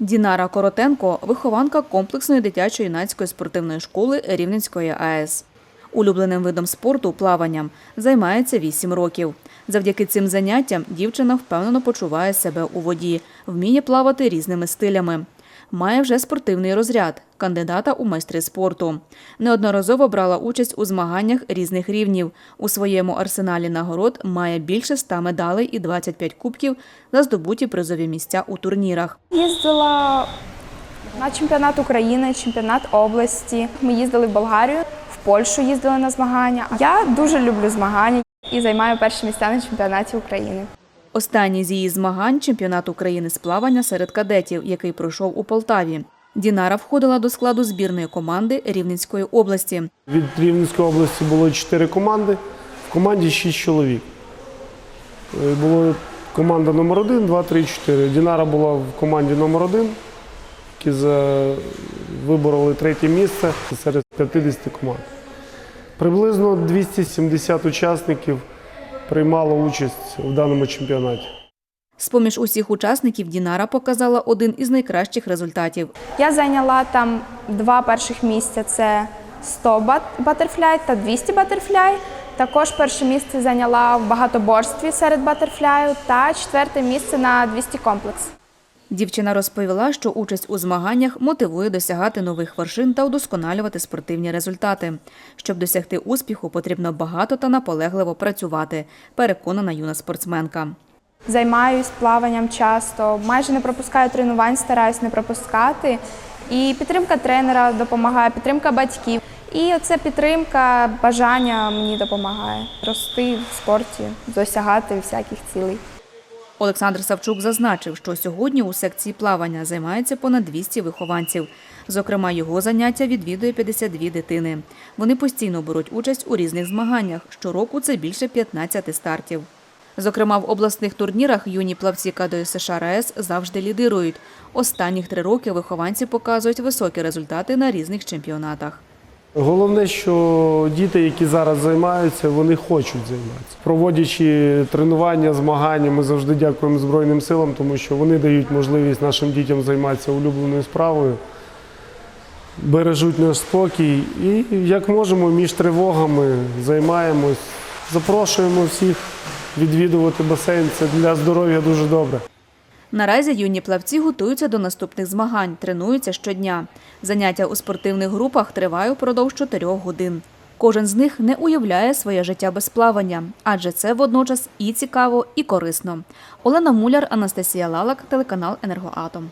Дінара Коротенко вихованка комплексної дитячо-юнацької спортивної школи Рівненської АЕС. Улюбленим видом спорту плаванням займається 8 років. Завдяки цим заняттям дівчина впевнено почуває себе у воді, вміє плавати різними стилями. Має вже спортивний розряд кандидата у майстри спорту. Неодноразово брала участь у змаганнях різних рівнів. У своєму арсеналі нагород має більше 100 медалей і 25 кубків за здобуті призові місця у турнірах. Їздила на чемпіонат України, чемпіонат області. Ми їздили в Болгарію, в Польщу їздили на змагання. Я дуже люблю змагання і займаю перші місця на чемпіонаті України. Останній з її змагань чемпіонат України з плавання серед кадетів, який пройшов у Полтаві. Дінара входила до складу збірної команди Рівненської області. Від Рівненської області було 4 команди, в команді 6 чоловік. Е, Була команда номер 1, 2, 3, 4. Дінара була в команді номер 1, які вибороли третє місце серед 50 команд. Приблизно 270 учасників приймало участь в даному чемпіонаті. З-поміж усіх учасників Дінара показала один із найкращих результатів. Я зайняла там два перших місця: це 100 бат- батерфляй та 200 батерфляй. Також перше місце зайняла в багатоборстві серед батерфляю та четверте місце на 200 комплекс. Дівчина розповіла, що участь у змаганнях мотивує досягати нових вершин та удосконалювати спортивні результати. Щоб досягти успіху, потрібно багато та наполегливо працювати, переконана юна спортсменка. Займаюсь плаванням часто, майже не пропускаю тренувань, стараюсь не пропускати. І підтримка тренера допомагає, підтримка батьків. І оця підтримка, бажання мені допомагає рости в спорті, досягати всяких цілей. Олександр Савчук зазначив, що сьогодні у секції плавання займається понад 200 вихованців. Зокрема, його заняття відвідує 52 дитини. Вони постійно беруть участь у різних змаганнях. Щороку це більше 15 стартів. Зокрема, в обласних турнірах юні плавці КДС США РАЕС завжди лідирують. Останніх три роки вихованці показують високі результати на різних чемпіонатах. Головне, що діти, які зараз займаються, вони хочуть займатися. Проводячи тренування, змагання, ми завжди дякуємо Збройним силам, тому що вони дають можливість нашим дітям займатися улюбленою справою, бережуть наш спокій і як можемо між тривогами займаємось. Запрошуємо всіх відвідувати басейн. Це для здоров'я дуже добре. Наразі юні плавці готуються до наступних змагань, тренуються щодня. Заняття у спортивних групах тривають впродовж чотирьох годин. Кожен з них не уявляє своє життя без плавання, адже це водночас і цікаво, і корисно. Олена Муляр, Анастасія Лалак, телеканал Енергоатом.